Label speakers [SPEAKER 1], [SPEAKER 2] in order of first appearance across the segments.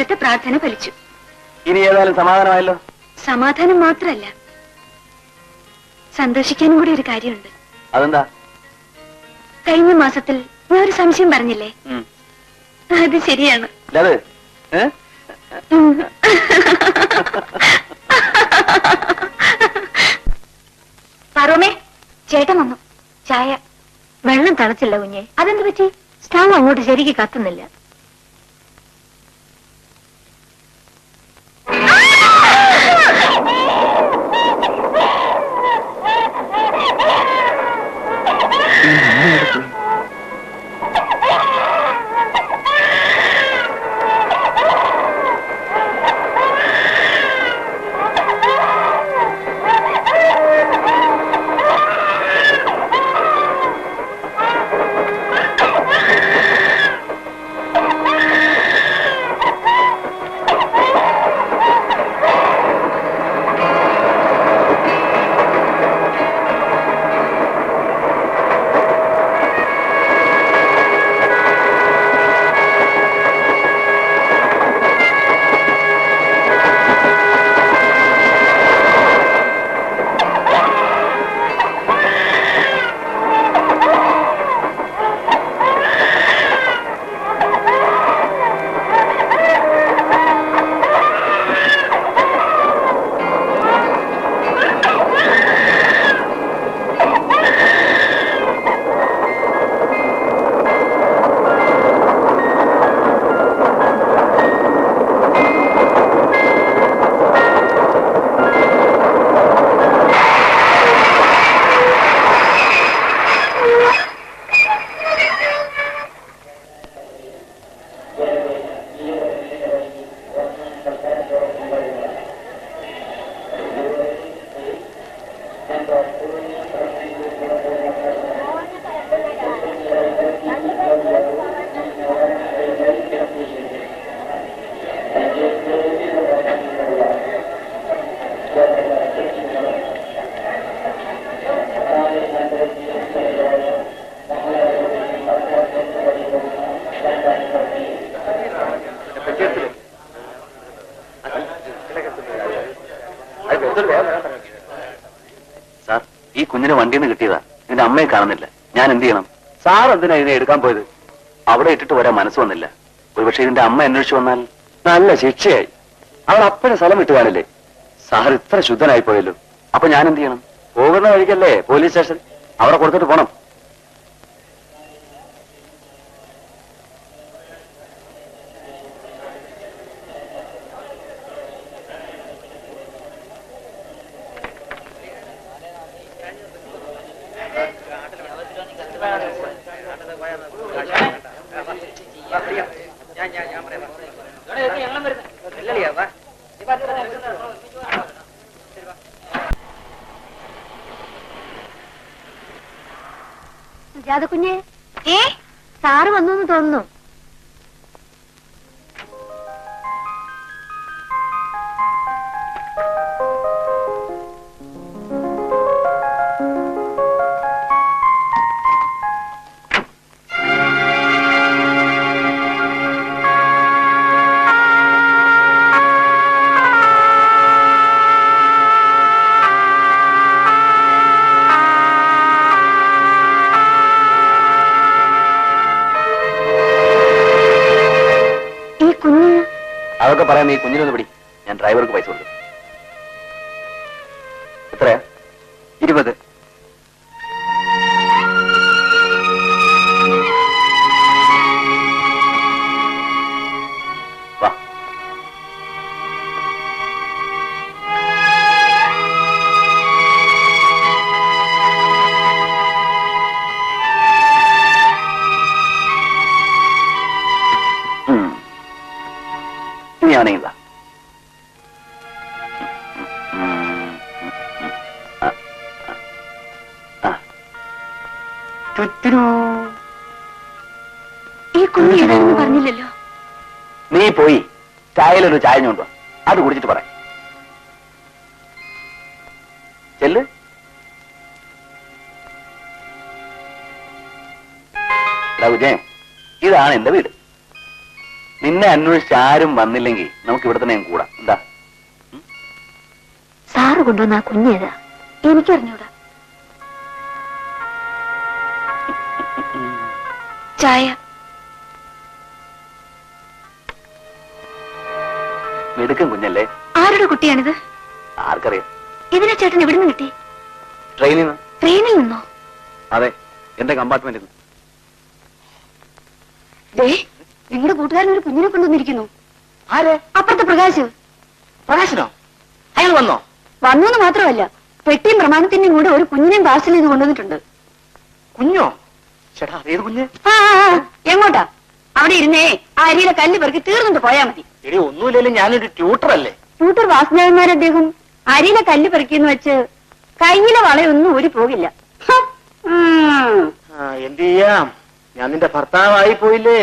[SPEAKER 1] വർഷത്തെ പ്രാർത്ഥന ഫലിച്ചു.
[SPEAKER 2] ഇനി ഏതായാലും സമാധാനമായല്ലോ?
[SPEAKER 1] സമാധാനം മാത്രല്ല. സന്തോഷിക്കാനും കൂടി ഒരു കാര്യമുണ്ട്.
[SPEAKER 2] അതെന്താ?
[SPEAKER 1] കഴിഞ്ഞ മാസത്തിൽ ഞാൻ ഒരു സംശയം പറഞ്ഞില്ലേ? അത് ശരിയാണ്. പറോമേ ചേട്ടൻ വന്നു. ചായ. വെള്ളം തളച്ചില്ല കുഞ്ഞെ. അതെന്ത് പറ്റി? സ്റ്റവ് അങ്ങോട്ട് ശരിക്ക് കത്തുന്നില്ല.
[SPEAKER 2] കുഞ്ഞിനെ വണ്ടിയിൽ നിന്ന് കിട്ടിയതാ. ഇതിന്റെ അമ്മയെ കാണുന്നില്ല. ഞാൻ എന്ത് ചെയ്യണം? സാർ എന്തിനാ ഇതിനെ എടുക്കാൻ പോയത്? അവിടെ ഇട്ടിട്ട് വരാൻ മനസ്സ് വന്നില്ല. ഒരുപക്ഷെ ഇതിന്റെ അമ്മ അന്വേഷിച്ചു വന്നാൽ നല്ല ശിക്ഷയായി. അവൾ അപ്പഴും സ്ഥലം വിട്ടു കാണില്ലേ? സാർ ഇത്ര ശുദ്ധനായി പോയല്ലോ അപ്പൊ ഞാൻ എന്ത് ചെയ്യണം? പോകുന്ന വഴിക്കല്ലേ പോലീസ് സ്റ്റേഷൻ? അവിടെ കൊടുത്തിട്ട് പോണം.
[SPEAKER 1] സുജാത കുഞ്ഞെ. ഏ? സാറ് വന്നു തോന്നുന്നു.
[SPEAKER 2] അതൊക്കെ പറയാൻ നീ കുഞ്ഞിനൊന്ന് പിടി. ഞാൻ ഡ്രൈവർക്ക് പൈസ കൊടുക്കും. എത്രയാ? ഇരുപത്. ചുറ്റുരൂ
[SPEAKER 1] ഈ കുഞ്ഞ് പറഞ്ഞില്ലല്ലോ.
[SPEAKER 2] നീ പോയി ചായയിലൊരു ചായ കൊണ്ടുവാ അത് കുടിച്ചിട്ട് പറ. ചെല്ല്. ഇതാണ് എന്റെ വീട്. നിന്നെ അന്വേഷിച്ച് ആരും വന്നില്ലെങ്കിൽ നമുക്ക് ഇവിടെ തന്നെ കൂടാം. എന്താ?
[SPEAKER 1] സാറ് കൊണ്ടുവന്ന ആ കുഞ്ഞേതാ എനിക്കറിഞ്ഞൂടാ. ചായ.
[SPEAKER 2] മിടുക്കൻ കുഞ്ഞല്ലേ?
[SPEAKER 1] ആരുടെ കുട്ടിയാണിത്?
[SPEAKER 2] ആർക്കറിയാം.
[SPEAKER 1] ഇതിനെ ചേട്ടൻ എവിടെ നിന്ന് കിട്ടി?
[SPEAKER 2] ട്രെയിനിൽ നിന്ന്.
[SPEAKER 1] ട്രെയിനിൽ നിന്നോ?
[SPEAKER 2] അതെ എന്റെ കമ്പാർട്ട്മെന്റിൽ നിന്ന്.
[SPEAKER 1] നിങ്ങളുടെ കൂട്ടുകാരൻ ഒരു കുഞ്ഞിനെ കൊണ്ടുവന്നിരിക്കുന്നു?
[SPEAKER 3] ആരെ?
[SPEAKER 1] അപ്പുറത്തെ പ്രകാശ്.
[SPEAKER 3] പ്രകാശനോ? അയാൾ വന്നോ?
[SPEAKER 1] വന്നു എന്ന് മാത്രമല്ല പെട്ടിയും പ്രമാണത്തിന്റെയും കൂടെ ഒരു കുഞ്ഞിനെയും പാർസൽ ചെയ്ത് കൊണ്ടുവന്നിട്ടുണ്ട്.
[SPEAKER 3] കുഞ്ഞോ? ചേട്ടാ ഏത് കുഞ്ഞ്?
[SPEAKER 1] ആ, ആ, ആ, എങ്ങോട്ടാ? അവിടെ ഇരുന്നേ ആ അരിയിലെ കല്ല് പെറുക്കി തീർന്നിട്ട് പോയാ മതി.
[SPEAKER 3] എടി ഒന്നുമില്ലെങ്കിലും ഞാനൊരു ട്യൂട്ടർ അല്ലേ
[SPEAKER 1] ട്യൂട്ടർ വാസുദേവന്മാർ അദ്ദേഹം അരിയിലെ കല്ല് പെറുക്കിയെന്ന് വെച്ച് കയ്യിലെ വളയൊന്നും ഒരു പോകില്ല. ഹ, ഉം.
[SPEAKER 3] ആ, എന്ത് ചെയ്യാം? ഞാൻ നിന്റെ ഭർത്താവായി പോയില്ലേ?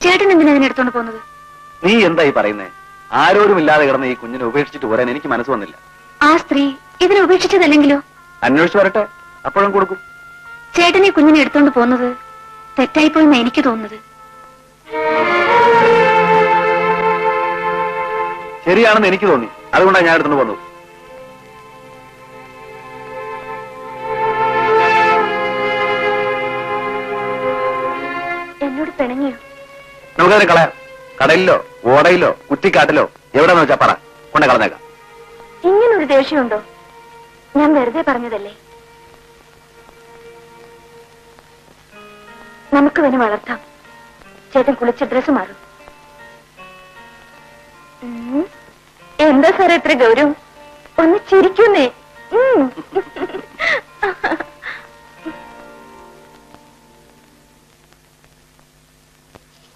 [SPEAKER 1] ചേട്ടൻ എന്തിനാ ഇതിനെ എടുത്തോണ്ട് പോകുന്നത്?
[SPEAKER 2] നീ എന്തായി പറയുന്നേ? ആരോരും ഇല്ലാതെ കിടന്ന് ഈ കുഞ്ഞിനെ ഉപേക്ഷിച്ചിട്ട് പോരാൻ എനിക്ക് മനസ്സ് വന്നില്ല.
[SPEAKER 1] ആ സ്ത്രീ ഇതിനെ ഉപേക്ഷിച്ചതല്ലെങ്കിലോ?
[SPEAKER 2] അന്വേഷിച്ചു വരട്ടെ. അപ്പോഴും കൊടുക്കും.
[SPEAKER 1] ചേട്ടൻ ഈ കുഞ്ഞിനെ എടുത്തോണ്ട് പോകുന്നത് തെറ്റായിപ്പോയെന്നാ എനിക്ക് തോന്നുന്നത്.
[SPEAKER 2] ശരിയാണെന്ന് എനിക്ക് തോന്നി. അതുകൊണ്ടാണ് ഞാൻ എടുത്തോണ്ട് പോകുന്നത് നമുക്കതിനെ കളയാം. കടലിലോ ഓടയിലോ കുറ്റിക്കാട്ടിലോ എവിടെ വെച്ചാ പറ. കൊണ്ട കളഞ്ഞേക്കാം.
[SPEAKER 1] ഇങ്ങനൊരു ദേഷ്യമുണ്ടോ? ഞാൻ വെറുതെ പറഞ്ഞതല്ലേ? നമുക്ക് ഇവനെ വളർത്താം. ചേട്ടൻ കുളിച്ച ഡ്രസ് മാറും. എന്താ സാറേ ഇത്ര ഗൗരവം? ഒന്ന് ചിരിക്കുന്നേ.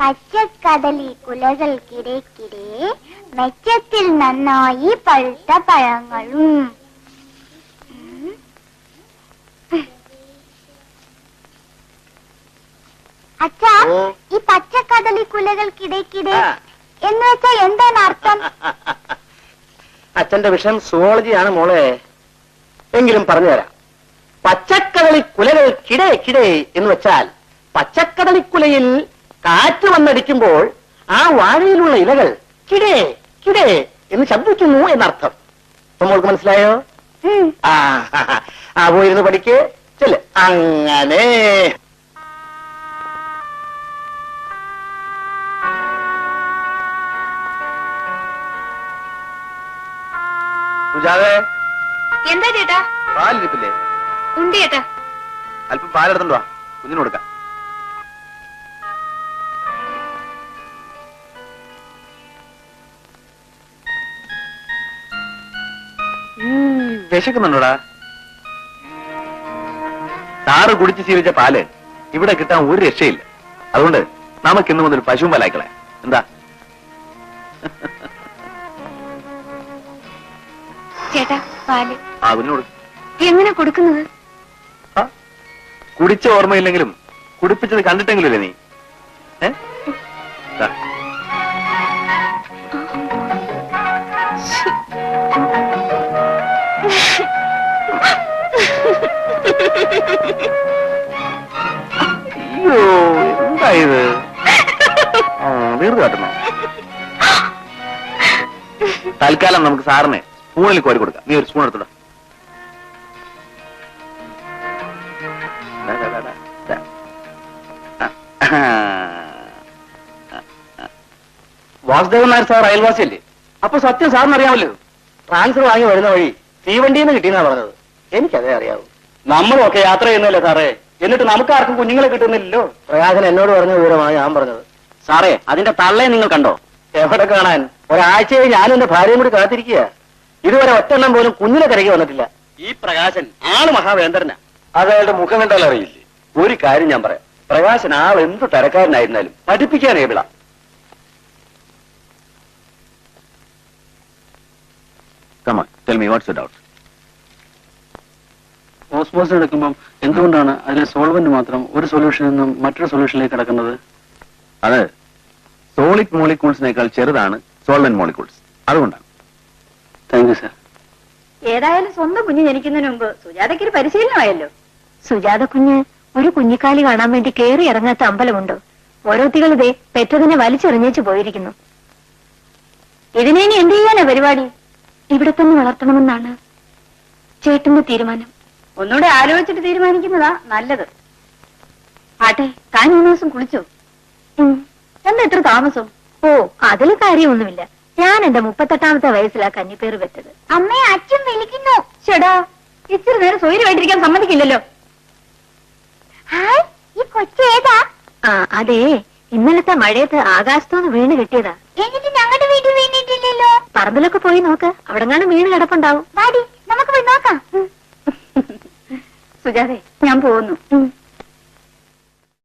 [SPEAKER 4] പച്ചക്കടലി കുലകൾക്കിടയ്ക്കിടെ മെച്ചത്തിൽ നന്നായി പഴുത്ത പഴങ്ങളും. അച്ഛാ. ഈ പച്ചക്കടലി കുലകൾക്കിടയ്ക്കിടെ. എന്ന് വെച്ചാൽ എന്താണ് അർത്ഥം
[SPEAKER 3] അച്ഛന്റെ വിഷയം സുവോളജിയാണ് മോളെ എങ്കിലും പറഞ്ഞുതരാം പച്ചക്കടലി കുലകൾ കിടേ കിടേ എന്ന് വെച്ചാൽ പച്ചക്കടലിക്കുലയിൽ കാറ്റ് വന്നടിക്കുമ്പോൾ ആ വാഴയിലുള്ള ഇലകൾ കിടേ കിടേ എന്ന് ശബ്ദിക്കുന്നു എന്നർത്ഥം. അപ്പൊ മോൾക്ക് മനസ്സിലായോ ആ ആ പോയിരുന്ന് പഠിക്ക്. ചെൽ അങ്ങനെ.
[SPEAKER 1] എന്താ ചേട്ടാ?
[SPEAKER 2] പാലിരിപ്പില്ലേ?
[SPEAKER 1] ഉണ്ട് ചേട്ടാ.
[SPEAKER 2] അല്പം പാലെടുത്തോണ്ട് വാ. കുഞ്ഞിന് കൊടുക്കാം. വിശക്കുന്നുണ്ടോടാ? താറ് കുടിച്ച് ശീലിച്ച പാൽ ഇവിടെ കിട്ടാൻ ഒരു രക്ഷയില്ല. അതുകൊണ്ട് നമുക്ക് ഇന്ന് മുതൽ പശുവും പാലാക്കളെ എന്താ?
[SPEAKER 1] ചേട്ടാ
[SPEAKER 2] പാൽ.
[SPEAKER 1] എങ്ങനെ കൊടുക്കുന്നത്?
[SPEAKER 2] കുടിച്ച ഓർമ്മയില്ലെങ്കിലും കുടിപ്പിച്ചത് കണ്ടിട്ടെങ്കിലും നീ? ഏ? അയ്യോ എന്തായത് ആ വീർത്ത് കാട്ടുന്നു തൽക്കാലം നമുക്ക് സാറിന് സ്പൂണിൽ കോരി കൊടുക്കാം. നീ ഒരു സ്പൂൺ എടുത്തോടാ.
[SPEAKER 3] വാസുദേവൻ നായർ സാർ അയൽവാസിയല്ലേ? അപ്പൊ സത്യം സാറിന് അറിയാമല്ലോ. ട്രാൻസ്ഫർ വാങ്ങി വരുന്ന വഴി തീവണ്ടിയിൽ നിന്ന് കിട്ടിയെന്നാ പറഞ്ഞത്. എനിക്കതേ അറിയാവൂ. നമ്മളൊക്കെ യാത്ര ചെയ്യുന്നല്ലേ സാറേ? എന്നിട്ട് നമുക്ക് ആർക്കും കുഞ്ഞുങ്ങളെ കിട്ടുന്നില്ലല്ലോ? പ്രകാശൻ എന്നോട് പറഞ്ഞ വിവരമാണ് ഞാൻ പറഞ്ഞത്. സാറേ അതിന്റെ തള്ളയെ നിങ്ങൾ കണ്ടോ? എവിടെ കാണാൻ? ഒരാഴ്ചയായി ഞാനും എന്റെ ഭാര്യയും കൂടി കാത്തിരിക്കുക. ഇതുവരെ ഒറ്റെണ്ണം പോലും കുഞ്ഞിനെ കരകി വന്നിട്ടില്ല. ഈ പ്രകാശൻ ആൾ മഹാവേന്ദ്രനാ.
[SPEAKER 2] അയാളുടെ മുഖം കണ്ടാൽ അറിയില്ലേ? ഒരു കാര്യം ഞാൻ പറയാം. പ്രകാശൻ ആൾ എന്ത് തരക്കാരനായിരുന്നാലും പഠിപ്പിക്കാൻ ഏവിള tell me what's doubt
[SPEAKER 5] osmosis എടുക്കുമ്പോൾ എന്തുകൊണ്ടാണ് അതിലെ സോൾവെന്റ് മാത്രം ഒരു സൊല്യൂഷനിൽ നിന്നും മറ്റൊരു സൊല്യൂഷനിലേക്ക് കിടക്കുന്നത്?
[SPEAKER 2] അത്. സോളിഡ് മോളിക്യൂൾസിനേക്കാൾ ചെറുതാണ് സോൾവെന്റ് മോളിക്യൂൾസ് അതുകൊണ്ടാണ്.
[SPEAKER 5] താങ്ക് യു സർ
[SPEAKER 1] ഏതായാലും സ്വന്തം കുഞ്ഞ് ജനിക്കുന്നതിന് മുമ്പ് സുജാതയ്ക്ക് ഒരു പരിശീലനമായല്ലോ. സുജാത കുഞ്ഞ് ഒരു കുഞ്ഞിക്കാലി കാണാൻ വേണ്ടി കയറി ഇറങ്ങാത്ത അമ്പലമുണ്ടോ.
[SPEAKER 6] ഓരോത്തികൾ ഇതേ പെറ്റതിനെ വലിച്ചെറിഞ്ഞേച്ചു പോയിരിക്കുന്നു. ഇതിനെ ഇനി എന്ത് ചെയ്യാനാ പരിപാടി? ഇവിടെ തന്നെ വളർത്തണമെന്നാണ് ചേട്ടന്റെ തീരുമാനം. ഒന്നുകൂടെ ആലോചിച്ചിട്ട് തീരുമാനിക്കുന്നതാ നല്ലത്. ആട്ടെ താൻ മൂന്ന് ദിവസം കുളിച്ചോ? എന്താ എത്ര താമസം? ഓ അതിൽ കാര്യമൊന്നുമില്ല. ഞാൻ എന്റെ മുപ്പത്തെട്ടാമത്തെ വയസ്സിലാ കന്നിപ്പേർ വെച്ചത്.
[SPEAKER 4] അമ്മയെ അച്ഛൻ വിളിക്കുന്നു.
[SPEAKER 6] ചേടാ. ഇച്ചിരി നേരം സ്വൈര്യമായിട്ടിരിക്കാൻ സമ്മതിക്കില്ലല്ലോ.
[SPEAKER 4] ഹായ് ഈ കൊച്ചേതാ
[SPEAKER 6] ആ അതെ. ഇന്നലത്തെ മഴയത്ത് ആകാശത്തോന്ന് വീണ് കിട്ടിയതാ.
[SPEAKER 4] എന്നിട്ട് ഞങ്ങളുടെ വീട്ടിൽ വീണിട്ടില്ലല്ലോ?
[SPEAKER 6] പറമ്പിലൊക്കെ പോയി നോക്ക്. അവിടെങ്ങാനും വീണ് കിടപ്പുണ്ടാവും.
[SPEAKER 4] നമുക്ക് പോയി നോക്കാം.
[SPEAKER 6] സുജാതെ ഞാൻ പോകുന്നു.